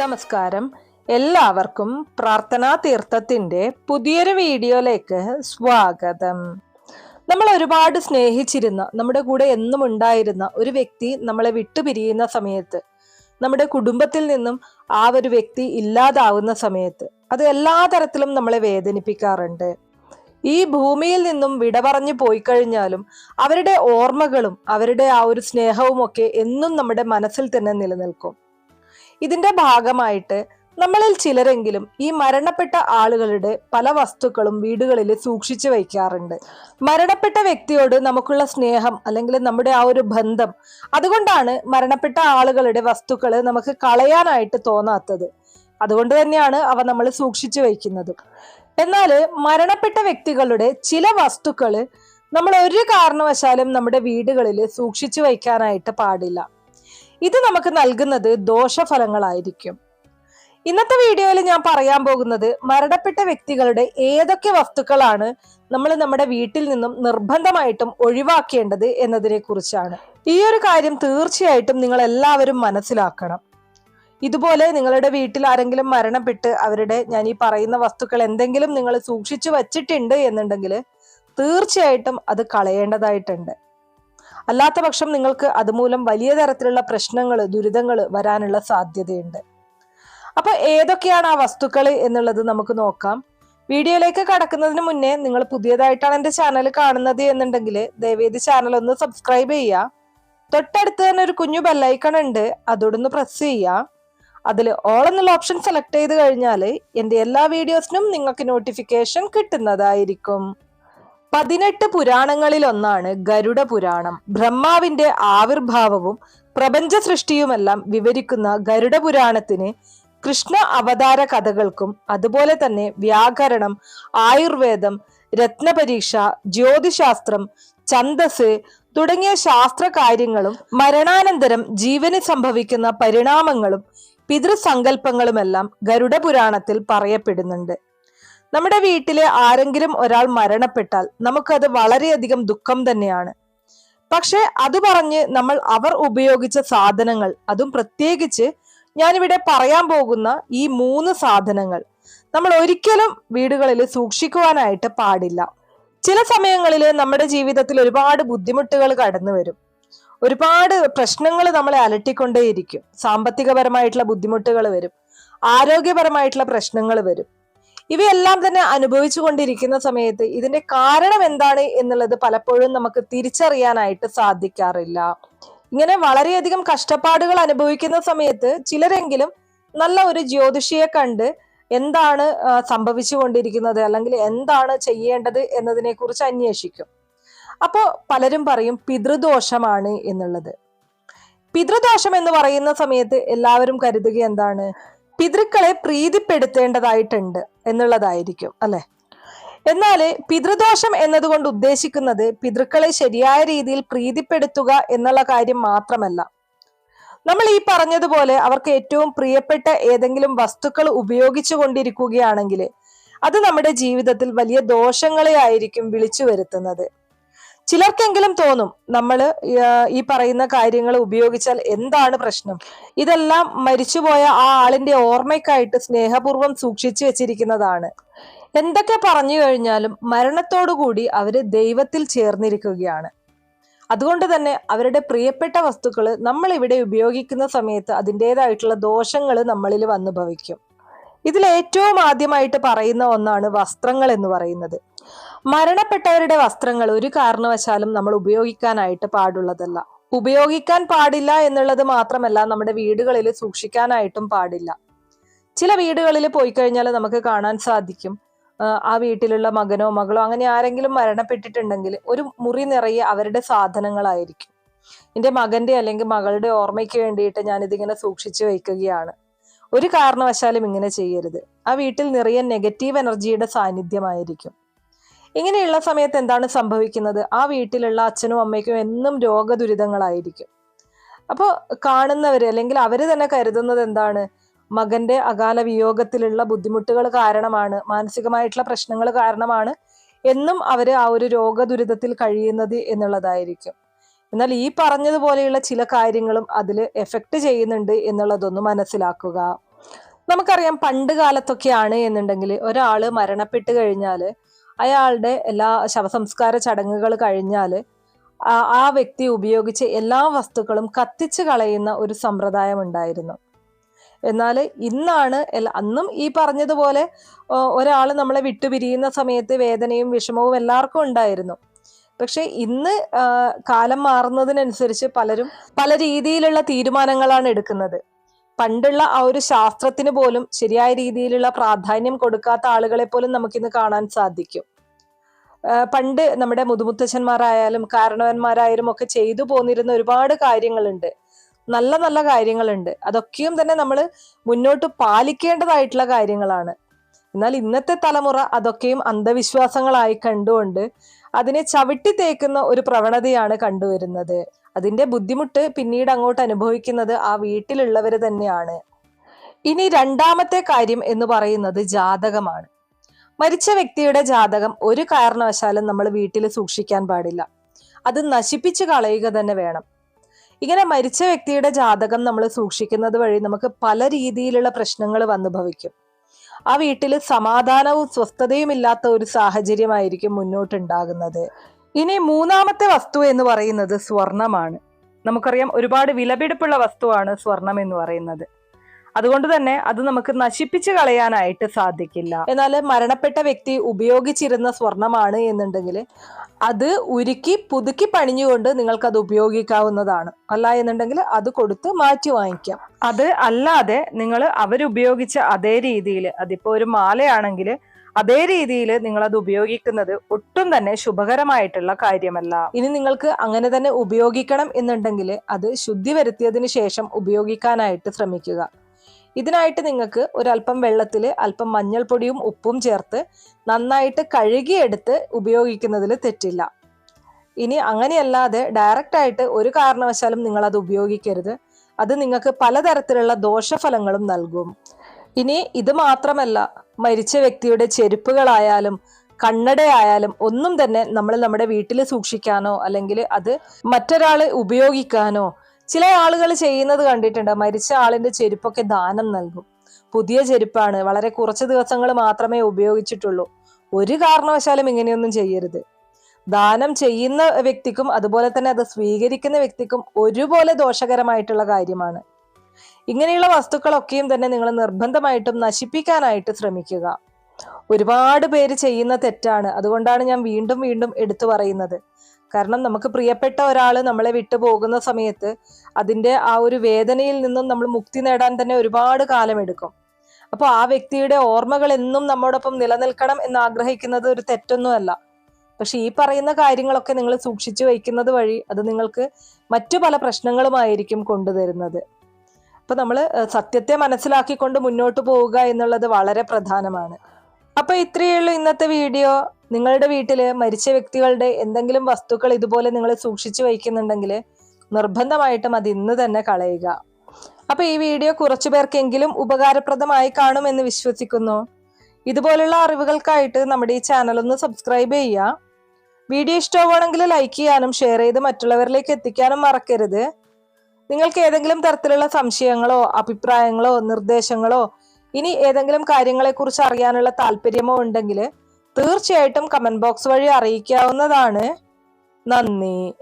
നമസ്കാരം. എല്ലാവർക്കും പ്രാർത്ഥനാ തീർത്ഥത്തിന്റെ പുതിയൊരു വീഡിയോയിലേക്ക് സ്വാഗതം. നമ്മൾ ഒരുപാട് സ്നേഹിച്ചിരുന്ന നമ്മുടെ കൂടെ എന്നും ഉണ്ടായിരുന്ന ഒരു വ്യക്തി നമ്മളെ വിട്ടുപിരിയുന്ന സമയത്ത് നമ്മുടെ കുടുംബത്തിൽ നിന്നും ആ ഒരു വ്യക്തി ഇല്ലാതാവുന്ന സമയത്ത് അത് എല്ലാ തരത്തിലും നമ്മളെ വേദനിപ്പിക്കാറുണ്ട്. ഈ ഭൂമിയിൽ നിന്നും വിട പറഞ്ഞു പോയി കഴിഞ്ഞാലും അവരുടെ ഓർമ്മകളും അവരുടെ ആ ഒരു സ്നേഹവും ഒക്കെ എന്നും നമ്മുടെ മനസ്സിൽ തന്നെ നിലനിൽക്കും. ഇതിന്റെ ഭാഗമായിട്ട് നമ്മളിൽ ചിലരെങ്കിലും ഈ മരണപ്പെട്ട ആളുകളുടെ പല വസ്തുക്കളും വീടുകളിൽ സൂക്ഷിച്ചു വയ്ക്കാറുണ്ട്. മരണപ്പെട്ട വ്യക്തിയോട് നമുക്കുള്ള സ്നേഹം അല്ലെങ്കിൽ നമ്മുടെ ആ ഒരു ബന്ധം അതുകൊണ്ടാണ് മരണപ്പെട്ട ആളുകളുടെ വസ്തുക്കൾ നമുക്ക് കളയാനായിട്ട് തോന്നാത്തത്. അതുകൊണ്ട് തന്നെയാണ് അവ നമ്മൾ സൂക്ഷിച്ചു വയ്ക്കുന്നത്. എന്നാൽ മരണപ്പെട്ട വ്യക്തികളുടെ ചില വസ്തുക്കൾ നമ്മൾ ഒരു കാരണവശാലും നമ്മുടെ വീടുകളിൽ സൂക്ഷിച്ചു വയ്ക്കാനായിട്ട് പാടില്ല. ഇത് നമുക്ക് നൽകുന്നത് ദോഷഫലങ്ങളായിരിക്കും. ഇന്നത്തെ വീഡിയോയിൽ ഞാൻ പറയാൻ പോകുന്നത് മരണപ്പെട്ട വ്യക്തികളുടെ ഏതൊക്കെ വസ്തുക്കളാണ് നമ്മൾ നമ്മുടെ വീട്ടിൽ നിന്നും നിർബന്ധമായിട്ടും ഒഴിവാക്കേണ്ടത് എന്നതിനെ കുറിച്ചാണ് ഈ ഒരു കാര്യം തീർച്ചയായിട്ടും നിങ്ങൾ എല്ലാവരും മനസ്സിലാക്കണം. ഇതുപോലെ നിങ്ങളുടെ വീട്ടിൽ ആരെങ്കിലും മരണപ്പെട്ട് അവരുടെ ഞാൻ ഈ പറയുന്ന വസ്തുക്കൾ എന്തെങ്കിലും നിങ്ങൾ സൂക്ഷിച്ചു വച്ചിട്ടുണ്ട് എന്നുണ്ടെങ്കിൽ തീർച്ചയായിട്ടും അത് കളയേണ്ടതായിട്ടുണ്ട്. അല്ലാത്ത പക്ഷം നിങ്ങൾക്ക് അതുമൂലം വലിയ തരത്തിലുള്ള പ്രശ്നങ്ങൾ ദുരിതങ്ങൾ വരാനുള്ള സാധ്യതയുണ്ട്. അപ്പൊ ഏതൊക്കെയാണ് ആ വസ്തുക്കൾ എന്നുള്ളത് നമുക്ക് നോക്കാം. വീഡിയോയിലേക്ക് കടക്കുന്നതിന് മുന്നേ നിങ്ങൾ പുതിയതായിട്ടാണ് എന്റെ ചാനൽ കാണുന്നത് എന്നുണ്ടെങ്കിൽ ദയവേത് ചാനൽ ഒന്ന് സബ്സ്ക്രൈബ് ചെയ്യുക. തൊട്ടടുത്ത് തന്നെ ഒരു കുഞ്ഞു ബെല്ലൈക്കൺ ഉണ്ട്. അതോടൊന്ന് പ്രസ് ചെയ്യുക. അതിൽ ഓൾ എന്നുള്ള ഓപ്ഷൻ സെലക്ട് ചെയ്ത് കഴിഞ്ഞാൽ എന്റെ എല്ലാ വീഡിയോസിനും നിങ്ങൾക്ക് നോട്ടിഫിക്കേഷൻ കിട്ടുന്നതായിരിക്കും. പതിനെട്ട് പുരാണങ്ങളിലൊന്നാണ് ഗരുഡ പുരാണം. ബ്രഹ്മാവിന്റെ ആവിർഭാവവും പ്രപഞ്ച സൃഷ്ടിയുമെല്ലാം വിവരിക്കുന്ന ഗരുഡ പുരാണത്തിന് കൃഷ്ണ അവതാര കഥകൾക്കും അതുപോലെ തന്നെ വ്യാകരണം ആയുർവേദം രത്നപരീക്ഷ ജ്യോതിശാസ്ത്രം ഛന്ദസ് തുടങ്ങിയ ശാസ്ത്ര കാര്യങ്ങളും മരണാനന്തരം ജീവന് സംഭവിക്കുന്ന പരിണാമങ്ങളും പിതൃസങ്കല്പങ്ങളുമെല്ലാം ഗരുഡ പുരാണത്തിൽ പറയപ്പെടുന്നുണ്ട്. നമ്മുടെ വീട്ടിലെ ആരെങ്കിലും ഒരാൾ മരണപ്പെട്ടാൽ നമുക്കത് വളരെയധികം ദുഃഖം തന്നെയാണ്. പക്ഷെ അത് പറഞ്ഞ് നമ്മൾ അവർ ഉപയോഗിച്ച സാധനങ്ങൾ അതും പ്രത്യേകിച്ച് ഞാനിവിടെ പറയാൻ പോകുന്ന ഈ മൂന്ന് സാധനങ്ങൾ നമ്മൾ ഒരിക്കലും വീടുകളിൽ സൂക്ഷിക്കുവാനായിട്ട് പാടില്ല. ചില സമയങ്ങളിൽ നമ്മുടെ ജീവിതത്തിൽ ഒരുപാട് ബുദ്ധിമുട്ടുകൾ കടന്നു വരും. ഒരുപാട് പ്രശ്നങ്ങൾ നമ്മളെ അലട്ടിക്കൊണ്ടേയിരിക്കും. സാമ്പത്തികപരമായിട്ടുള്ള ബുദ്ധിമുട്ടുകൾ വരും. ആരോഗ്യപരമായിട്ടുള്ള പ്രശ്നങ്ങൾ വരും. ഇവയെല്ലാം തന്നെ അനുഭവിച്ചു കൊണ്ടിരിക്കുന്ന സമയത്ത് ഇതിന്റെ കാരണം എന്താണ് എന്നുള്ളത് പലപ്പോഴും നമുക്ക് തിരിച്ചറിയാനായിട്ട് സാധിക്കാറില്ല. ഇങ്ങനെ വളരെയധികം കഷ്ടപ്പാടുകൾ അനുഭവിക്കുന്ന സമയത്ത് ചിലരെങ്കിലും നല്ല ഒരു ജ്യോതിഷിയെ കണ്ട് എന്താണ് സംഭവിച്ചു കൊണ്ടിരിക്കുന്നത് അല്ലെങ്കിൽ എന്താണ് ചെയ്യേണ്ടത് എന്നതിനെ കുറിച്ച് അന്വേഷിക്കും. അപ്പോ പലരും പറയും പിതൃദോഷമാണ് എന്നുള്ളത്. പിതൃദോഷം എന്ന് പറയുന്ന സമയത്ത് എല്ലാവരും കരുതുക എന്താണ് പിതൃക്കളെ പ്രീതിപ്പെടുത്തേണ്ടതായിട്ടുണ്ട് എന്നുള്ളതായിരിക്കും അല്ലെ? എന്നാൽ പിതൃദോഷം എന്നതുകൊണ്ട് ഉദ്ദേശിക്കുന്നത് പിതൃക്കളെ ശരിയായ രീതിയിൽ പ്രീതിപ്പെടുത്തുക എന്നുള്ള കാര്യം മാത്രമല്ല. നമ്മൾ ഈ പറഞ്ഞതുപോലെ അവർക്ക് ഏറ്റവും പ്രിയപ്പെട്ട ഏതെങ്കിലും വസ്തുക്കൾ ഉപയോഗിച്ചു കൊണ്ടിരിക്കുകയാണെങ്കിൽ അത് നമ്മുടെ ജീവിതത്തിൽ വലിയ ദോഷങ്ങളെ ആയിരിക്കും വിളിച്ചു വരുത്തുന്നത്. ചിലർക്കെങ്കിലും തോന്നും നമ്മൾ ഈ പറയുന്ന കാര്യങ്ങൾ ഉപയോഗിച്ചാൽ എന്താണ് പ്രശ്നം. ഇതെല്ലാം മരിച്ചുപോയ ആ ആളിന്റെ ഓർമ്മയ്ക്കായിട്ട് സ്നേഹപൂർവം സൂക്ഷിച്ചു വെച്ചിരിക്കുന്നതാണ്. എന്തൊക്കെ പറഞ്ഞു കഴിഞ്ഞാലും മരണത്തോടുകൂടി അവർ ദൈവത്തിൽ ചേർന്നിരിക്കുകയാണ്. അതുകൊണ്ട് തന്നെ അവരുടെ പ്രിയപ്പെട്ട വസ്തുക്കൾ നമ്മൾ ഇവിടെ ഉപയോഗിക്കുന്ന സമയത്ത് അതിന്റെതായിട്ടുള്ള ദോഷങ്ങൾ നമ്മളിൽ വന്നു ഭവിക്കും ഇതിൽ ഏറ്റവും ആദ്യമായിട്ട് പറയുന്ന ഒന്നാണ് വസ്ത്രങ്ങൾ എന്ന് പറയുന്നത്. മരണപ്പെട്ടവരുടെ വസ്ത്രങ്ങൾ ഒരു കാരണവശാലും നമ്മൾ ഉപയോഗിക്കാനായിട്ട് പാടുള്ളതല്ല. ഉപയോഗിക്കാൻ പാടില്ല എന്നുള്ളത് മാത്രമല്ല നമ്മുടെ വീടുകളിൽ സൂക്ഷിക്കാനായിട്ടും പാടില്ല. ചില വീടുകളിൽ പോയി കഴിഞ്ഞാൽ നമുക്ക് കാണാൻ സാധിക്കും. ആ, വീട്ടിലുള്ള മകനോ മകളോ അങ്ങനെ ആരെങ്കിലും മരണപ്പെട്ടിട്ടുണ്ടെങ്കിൽ ഒരു മുറി നിറയെ അവരുടെ സാധനങ്ങളായിരിക്കും. എന്റെ മകന്റെ അല്ലെങ്കിൽ മകളുടെ ഓർമ്മയ്ക്ക് വേണ്ടിയിട്ട് ഞാൻ ഇതിങ്ങനെ സൂക്ഷിച്ചു വയ്ക്കുകയാണ്. ഒരു കാരണവശാലും ഇങ്ങനെ ചെയ്യരുത്. ആ വീട്ടിൽ നിറയെ നെഗറ്റീവ് എനർജിയുടെ സാന്നിധ്യമായിരിക്കും. ഇങ്ങനെയുള്ള സമയത്ത് എന്താണ് സംഭവിക്കുന്നത്? ആ വീട്ടിലുള്ള അച്ഛനും അമ്മയ്ക്കും എന്നും രോഗദുരിതങ്ങളായിരിക്കും. അപ്പോൾ കാണുന്നവർ അല്ലെങ്കിൽ അവർ തന്നെ കരുതുന്നത് എന്താണ്? മകന്റെ അകാല വിയോഗത്തിലുള്ള ബുദ്ധിമുട്ടുകൾ കാരണമാണ് മാനസികമായിട്ടുള്ള പ്രശ്നങ്ങൾ കാരണമാണ് എന്നും അവർ ആ ഒരു രോഗദുരിതത്തിൽ കഴിയുന്നത് എന്നുള്ളതായിരിക്കും. എന്നാൽ ഈ പറഞ്ഞതുപോലെയുള്ള ചില കാര്യങ്ങളും അതിൽ എഫക്റ്റ് ചെയ്യുന്നുണ്ട് എന്നുള്ളതൊന്ന് മനസ്സിലാക്കുക. നമുക്കറിയാം പണ്ട് കാലത്തൊക്കെയാണ് എന്നുണ്ടെങ്കിൽ ഒരാൾ മരണപ്പെട്ട് കഴിഞ്ഞാൽ അയാളുടെ എല്ലാ ശവസംസ്കാര ചടങ്ങുകൾ കഴിഞ്ഞാൽ ആ വ്യക്തി ഉപയോഗിച്ച എല്ലാ വസ്തുക്കളും കത്തിച്ചു കളയുന്ന ഒരു സമ്പ്രദായം ഉണ്ടായിരുന്നു. എന്നാൽ ഇന്നാണ് അന്നും ഈ പറഞ്ഞതുപോലെ ഒരാൾ നമ്മളെ വിട്ടുപിരിയുന്ന സമയത്ത് വേദനയും വിഷമവും എല്ലാവർക്കും ഉണ്ടായിരുന്നു. പക്ഷെ ഇന്ന് കാലം മാറുന്നതിനനുസരിച്ച് പലരും പല രീതിയിലുള്ള തീരുമാനങ്ങളാണ് എടുക്കുന്നത്. പണ്ടുള്ള ആ ഒരു ശാസ്ത്രത്തിന് പോലും ശരിയായ രീതിയിലുള്ള പ്രാധാന്യം കൊടുക്കാത്ത ആളുകളെ പോലും നമുക്കിന്ന് കാണാൻ സാധിക്കും. പണ്ട് നമ്മുടെ മുതുമുത്തച്ഛന്മാരായാലും കാരണവന്മാരായാലും ഒക്കെ ചെയ്തു പോന്നിരുന്ന ഒരുപാട് കാര്യങ്ങളുണ്ട്. നല്ല നല്ല കാര്യങ്ങളുണ്ട്. അതൊക്കെയും തന്നെ നമ്മൾ മുന്നോട്ട് പാലിക്കേണ്ടതായിട്ടുള്ള കാര്യങ്ങളാണ്. എന്നാൽ ഇന്നത്തെ തലമുറ അതൊക്കെയും അന്ധവിശ്വാസങ്ങളായി കണ്ടുകൊണ്ട് അതിനെ ചവിട്ടി തേക്കുന്ന ഒരു പ്രവണതയാണ് കണ്ടുവരുന്നത്. അതിന്റെ ബുദ്ധിമുട്ട് പിന്നീട് അങ്ങോട്ട് അനുഭവിക്കുന്നത് ആ വീട്ടിലുള്ളവർ തന്നെയാണ്. ഇനി രണ്ടാമത്തെ കാര്യം എന്ന് പറയുന്നത് ജാതകമാണ്. മരിച്ച വ്യക്തിയുടെ ജാതകം ഒരു കാരണവശാലും നമ്മൾ വീട്ടിൽ സൂക്ഷിക്കാൻ പാടില്ല. അത് നശിപ്പിച്ചു കളയുക തന്നെ വേണം. ഇങ്ങനെ മരിച്ച വ്യക്തിയുടെ ജാതകം നമ്മൾ സൂക്ഷിക്കുന്നത് വഴി നമുക്ക് പല രീതിയിലുള്ള പ്രശ്നങ്ങൾ വന്നു ഭവിക്കും ആ വീട്ടിൽ സമാധാനവും സ്വസ്ഥതയും ഇല്ലാത്ത ഒരു സാഹചര്യമായിരിക്കും മുന്നോട്ടുണ്ടാകുന്നത്. ഇനി മൂന്നാമത്തെ വസ്തു എന്ന് പറയുന്നത് സ്വർണമാണ്. നമുക്കറിയാം ഒരുപാട് വിലപിടിപ്പുള്ള വസ്തുവാണ് സ്വർണം എന്ന് പറയുന്നത്. അതുകൊണ്ട് തന്നെ അത് നമുക്ക് നശിപ്പിച്ചു കളയാനായിട്ട് സാധിക്കില്ല. എന്നാൽ മരണപ്പെട്ട വ്യക്തി ഉപയോഗിച്ചിരുന്ന സ്വർണമാണ് എന്നുണ്ടെങ്കിൽ അത് ഉരുക്കി പുതുക്കി പണിഞ്ഞുകൊണ്ട് നിങ്ങൾക്ക് അത് ഉപയോഗിക്കാവുന്നതാണ്. അല്ല എന്നുണ്ടെങ്കിൽ അത് കൊടുത്ത് മാറ്റി വാങ്ങിക്കാം. അത് അല്ലാതെ നിങ്ങൾ അവരുപയോഗിച്ച അതേ രീതിയിൽ അതിപ്പോ ഒരു മാലയാണെങ്കിൽ അതേ രീതിയിൽ നിങ്ങൾ അത് ഉപയോഗിക്കുന്നത് ഒട്ടും തന്നെ ശുഭകരമായിട്ടുള്ള കാര്യമല്ല. ഇനി നിങ്ങൾക്ക് അങ്ങനെ തന്നെ ഉപയോഗിക്കണം എന്നുണ്ടെങ്കിൽ അത് ശുദ്ധി വരുത്തിയതിന് ശേഷം ഉപയോഗിക്കാനായിട്ട് ശ്രമിക്കുക. ഇതിനായിട്ട് നിങ്ങൾക്ക് ഒരല്പം വെള്ളത്തിൽ അല്പം മഞ്ഞൾപ്പൊടിയും ഉപ്പും ചേർത്ത് നന്നായിട്ട് കഴുകിയെടുത്ത് ഉപയോഗിക്കുന്നതിൽ തെറ്റില്ല. ഇനി അങ്ങനെയല്ലാതെ ഡയറക്റ്റായിട്ട് ഒരു കാരണവശാലും നിങ്ങളത് ഉപയോഗിക്കരുത്. അത് നിങ്ങൾക്ക് പലതരത്തിലുള്ള ദോഷഫലങ്ങളും നൽകും. ഇനി ഇത് മാത്രമല്ല മരിച്ച വ്യക്തിയുടെ ചെരുപ്പുകളായാലും കണ്ണടയായാലും ഒന്നും തന്നെ നമ്മൾ നമ്മുടെ വീട്ടിൽ സൂക്ഷിക്കാനോ അല്ലെങ്കിൽ അത് മറ്റൊരാൾ ഉപയോഗിക്കാനോ ചില ആളുകൾ ചെയ്യുന്നത് കണ്ടിട്ടുണ്ട് മരിച്ച ആളിന്റെ ചെരുപ്പൊക്കെ ദാനം നൽകും. പുതിയ ചെരുപ്പാണ് വളരെ കുറച്ച് ദിവസങ്ങൾ മാത്രമേ ഉപയോഗിച്ചിട്ടുള്ളൂ. ഒരു കാരണവശാലും ഇങ്ങനെയൊന്നും ചെയ്യരുത്. ദാനം ചെയ്യുന്ന വ്യക്തിക്കും അതുപോലെ തന്നെ അത് സ്വീകരിക്കുന്ന വ്യക്തിക്കും ഒരുപോലെ ദോഷകരമായിട്ടുള്ള കാര്യമാണ്. ഇങ്ങനെയുള്ള വസ്തുക്കളൊക്കെയും തന്നെ നിങ്ങൾ നിർബന്ധമായിട്ടും നശിപ്പിക്കാനായിട്ട് ശ്രമിക്കുക. ഒരുപാട് പേര് ചെയ്യുന്ന തെറ്റാണ്. അതുകൊണ്ടാണ് ഞാൻ വീണ്ടും വീണ്ടും എടുത്തു പറയുന്നത്. കാരണം നമുക്ക് പ്രിയപ്പെട്ട ഒരാൾ നമ്മളെ വിട്ടു പോകുന്ന സമയത്ത് അതിന്റെ ആ ഒരു വേദനയിൽ നിന്നും നമ്മൾ മുക്തി നേടാൻ തന്നെ ഒരുപാട് കാലമെടുക്കും. അപ്പോൾ ആ വ്യക്തിയുടെ ഓർമ്മകൾ എന്നും നമ്മോടൊപ്പം നിലനിൽക്കണം എന്ന് ആഗ്രഹിക്കുന്നത് ഒരു തെറ്റൊന്നുമല്ല പക്ഷെ ഈ പറയുന്ന കാര്യങ്ങളൊക്കെ നിങ്ങൾ സൂക്ഷിച്ചു വയ്ക്കുന്നത് വഴി അത് നിങ്ങൾക്ക് മറ്റു പല പ്രശ്നങ്ങളുമായിരിക്കും കൊണ്ടുതരുന്നത്. അപ്പൊ നമ്മൾ സത്യത്തെ മനസ്സിലാക്കിക്കൊണ്ട് മുന്നോട്ട് പോവുക എന്നുള്ളത് വളരെ പ്രധാനമാണ്. അപ്പൊ ഇത്രയേ ഉള്ളൂ ഇന്നത്തെ വീഡിയോ. നിങ്ങളുടെ വീട്ടിൽ മരിച്ച വ്യക്തികളുടെ എന്തെങ്കിലും വസ്തുക്കൾ ഇതുപോലെ നിങ്ങൾ സൂക്ഷിച്ചു വയ്ക്കുന്നുണ്ടെങ്കിൽ നിർബന്ധമായിട്ടും അത് ഇന്ന് തന്നെ കളയുക. അപ്പൊ ഈ വീഡിയോ കുറച്ചു പേർക്കെങ്കിലും ഉപകാരപ്രദമായി കാണുമെന്ന് വിശ്വസിക്കുന്നു. ഇതുപോലുള്ള അറിവുകൾക്കായിട്ട് നമ്മുടെ ഈ ചാനൽ ഒന്ന് സബ്സ്ക്രൈബ് ചെയ്യുക. വീഡിയോ ഇഷ്ടമാണെങ്കിൽ ലൈക്ക് ചെയ്യാനും ഷെയർ ചെയ്ത് മറ്റുള്ളവരിലേക്ക് എത്തിക്കാനും മറക്കരുത്. നിങ്ങൾക്ക് ഏതെങ്കിലും തരത്തിലുള്ള സംശയങ്ങളോ അഭിപ്രായങ്ങളോ നിർദ്ദേശങ്ങളോ ഇനി ഏതെങ്കിലും കാര്യങ്ങളെക്കുറിച്ച് അറിയാനുള്ള താല്പര്യമോ ഉണ്ടെങ്കിൽ തീർച്ചയായിട്ടും കമന്റ് ബോക്സ് വഴി അറിയിക്കാവുന്നതാണ്. നന്ദി.